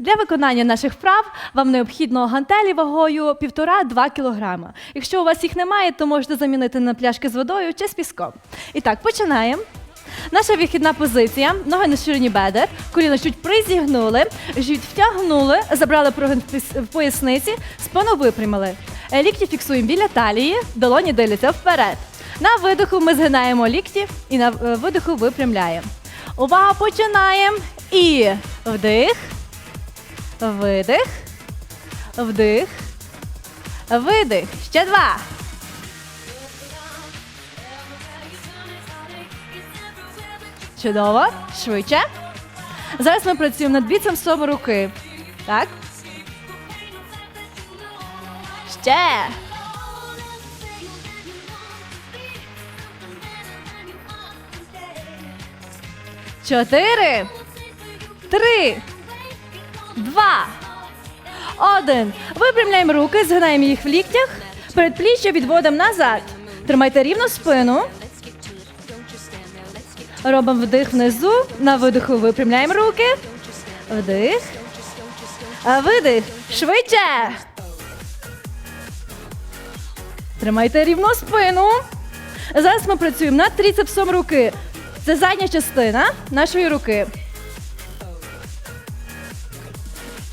Для виконання наших вправ вам необхідно гантелі вагою 1,5-2 кг. Якщо у вас їх немає, то можете замінити на пляшки з водою чи з піском. І так, починаємо. Наша вихідна позиція. Ноги на ширині бедер, коліна чуть призігнули, живіт втягнули, забрали прогин в поясниці, спину випрямили. Е, Лікті фіксуємо біля талії, долоні дивляться вперед. На видиху ми згинаємо лікті і на е, видиху випрямляємо. Увага, починаємо. І вдих, видих, вдих, видих. Ще два. Чудово, швидше. Зараз ми працюємо над біцепсом руки. Так. Ще. Чотири. Три. Два. Один. Випрямляємо руки, згинаємо їх в ліктях. Передпліччя відводимо назад. Тримайте рівно спину. Робимо вдих внизу. На видиху випрямляємо руки. Вдих. А видих. Швидше. Тримайте рівно спину. Зараз ми працюємо над тріцепсом руки. Це задня частина нашої руки.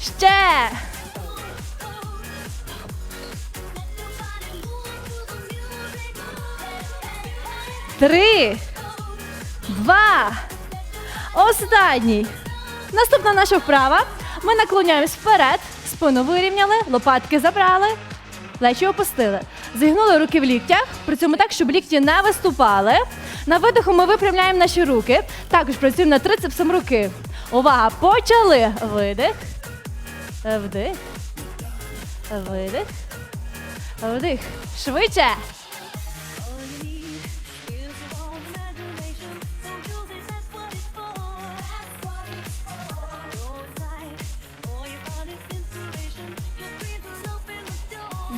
Ще. Три. Два. Останній. Наступна наша вправа. Ми наклоняємось вперед, спину вирівняли, лопатки забрали, плечі опустили. Зігнули руки в ліктях, при цьому так, щоб лікті не виступали. На видиху ми випрямляємо наші руки. Також працюємо над трицепсом руки. Увага! Почали. Видих. Вдих. Видих. Вдих. Швидше.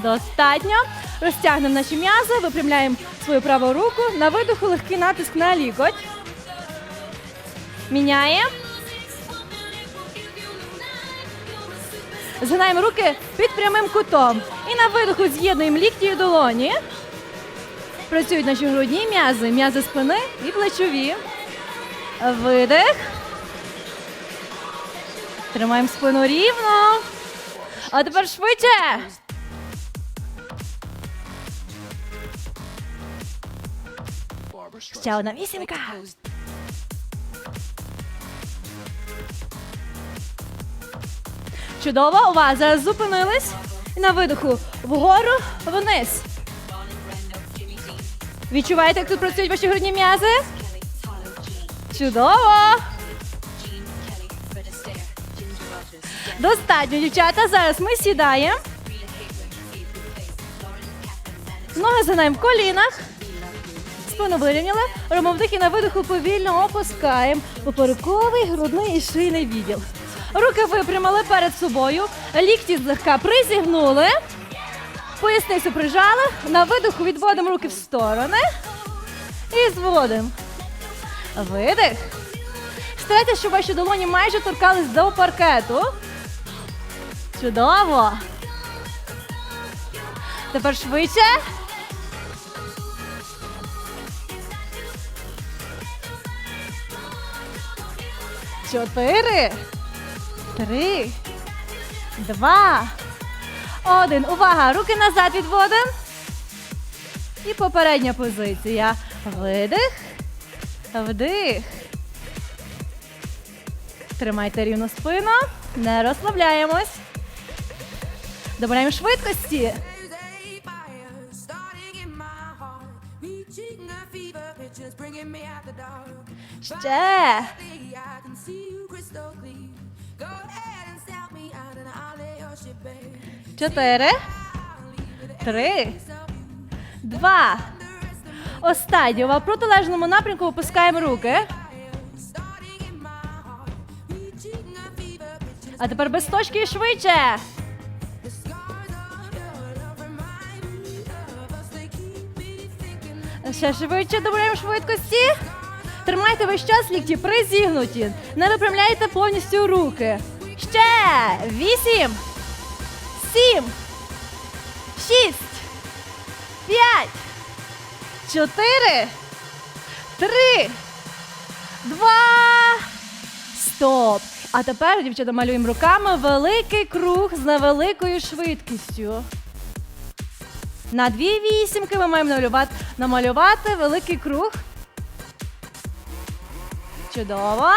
Достатньо. Розтягнемо наші м'язи, випрямляємо свою праву руку. На видиху легкий натиск на лікоть. Міняємо. Згинаємо руки під прямим кутом. І на видиху з'єднуємо лікті і долоні. Працюють наші грудні м'язи, м'язи спини і плечові. Видих. Тримаємо спину рівно. А тепер швидше. Ще одна вісімка. Чудово, у вас зараз зупинились. На видиху вгору, вниз. Відчуваєте, як тут працюють ваші грудні м'язи? Чудово! Достатньо, дівчата. Зараз ми сідаємо. Ноги згинаємо в колінах. Спину вирівняли. Робимо вдих і на видиху повільно опускаємо поперековий, грудний і шийний відділ. Руки випрямили перед собою, лікті злегка призігнули, поясницю прижали, на видиху відводимо руки в сторони і зводимо. Видих. Старайтеся, щоб ваші долоні майже торкались до паркету. Чудово. Тепер швидше. Чотири, три, два, один. Увага! Руки назад відводимо. І попередня позиція. Видих, вдих. Тримайте рівну спину. Не розслабляємось. Добираємо швидкості. Ще. Чотири, три, два. Останнє. В протилежному напрямку опускаємо руки. А тепер без точки і швидше. Ще швидше добираємо швидкості. Тримайте весь час лікті призігнуті. Не випрямляйте повністю руки. Ще вісім, сім, шість, п'ять, чотири, три, два. Стоп. А тепер, дівчата, малюємо руками великий круг з невеликою швидкістю. На дві вісімки ми маємо намалювати, великий круг. Чудово.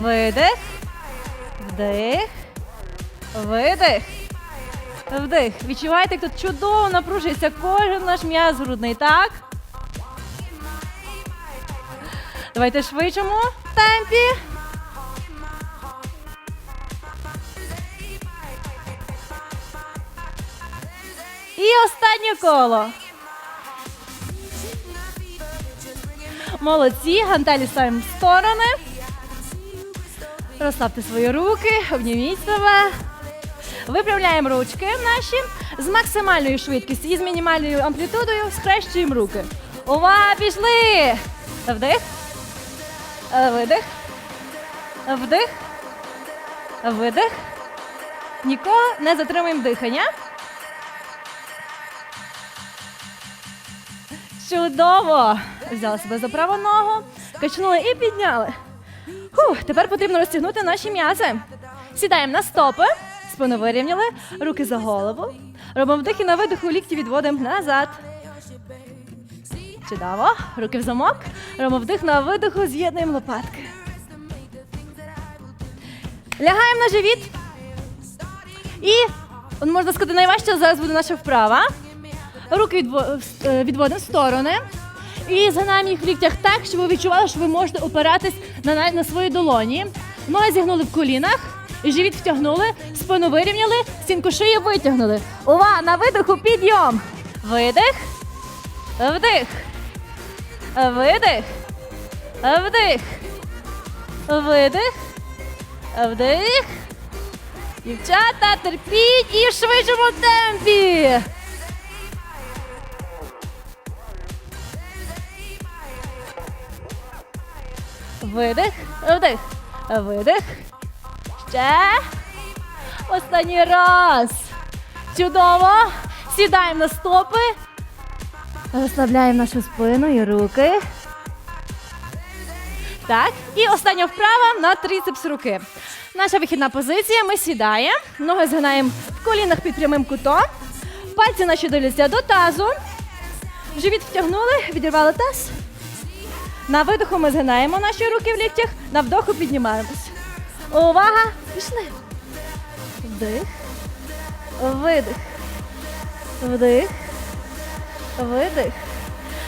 Видих. Вдих. Видих. Вдих. Відчуваєте, як тут чудово напружується кожен наш м'яз грудний, так? Давайте швидшому темпі. І останнє коло. Молодці, гантелі ставимо в сторони. Розслабте свої руки, обніміть себе. Виправляємо ручки наші з максимальною швидкістю і з мінімальною амплітудою схрещуємо руки. Увага, пішли! Вдих. Видих. Вдих. Видих. Ніколи не затримуємо дихання. Чудово! Взяли себе за праву ногу, качнули і підняли. Фух, тепер потрібно розтягнути наші м'язи. Сідаємо на стопи, спину вирівняли, руки за голову. Робимо вдих і на видиху лікті відводимо назад. Чудово. Руки в замок. Робимо вдих на видиху, з'єднуємо лопатки. Лягаємо на живіт. І, можна сказати, найважче зараз буде наша вправа. Руки е, відводимо в сторони. І згинаємо їх в ліктях так, щоб ви відчували, що ви можете опиратись на, на, свої долоні. Ноги зігнули в колінах, живіт втягнули, спину вирівняли, стінку шиї витягнули. Увага! На видиху підйом. Видих. Вдих. Видих. Вдих. Видих. Вдих. Дівчата, терпіть і в швидшому темпі. Видих, вдих, видих. Ще. Останній раз. Чудово. Сідаємо на стопи. Розслабляємо нашу спину і руки. Так. І остання вправа на трицепс руки. Наша вихідна позиція. Ми сідаємо, ноги згинаємо в колінах під прямим кутом. Пальці наші доляться до тазу. Живіт втягнули, відірвали таз. На видиху ми згинаємо наші руки в ліктях, на вдоху піднімаємось. Увага! Пішли. Вдих. Видих. Вдих. Видих.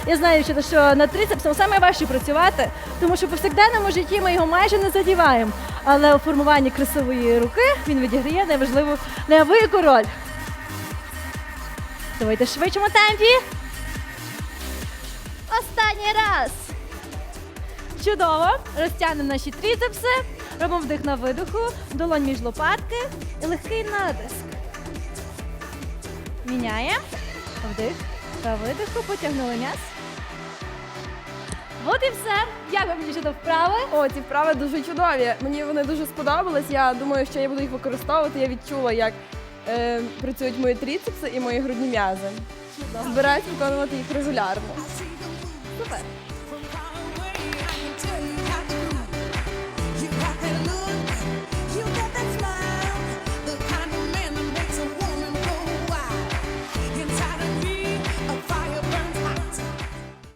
Я знаю, що- над трицепсом саме важче працювати, тому що в повсякденному житті ми його майже не задіваємо. Але у формуванні красивої руки він відіграє найважливу неабияку роль. Давайте швидшому темпі. Останній раз. Чудово. Розтягнемо наші трицепси. Робимо вдих на видиху, долонь між лопатки і легкий натиск. Міняємо. Вдих та видиху, потягнули м'яз. От і все. Як вам дівчата вправи? О, ці вправи дуже чудові. Мені вони дуже сподобались. Я думаю, що я буду їх використовувати. Я відчула, як е, працюють мої тріцепси і мої грудні м'язи. Збираюсь виконувати їх регулярно. Супер. Let's.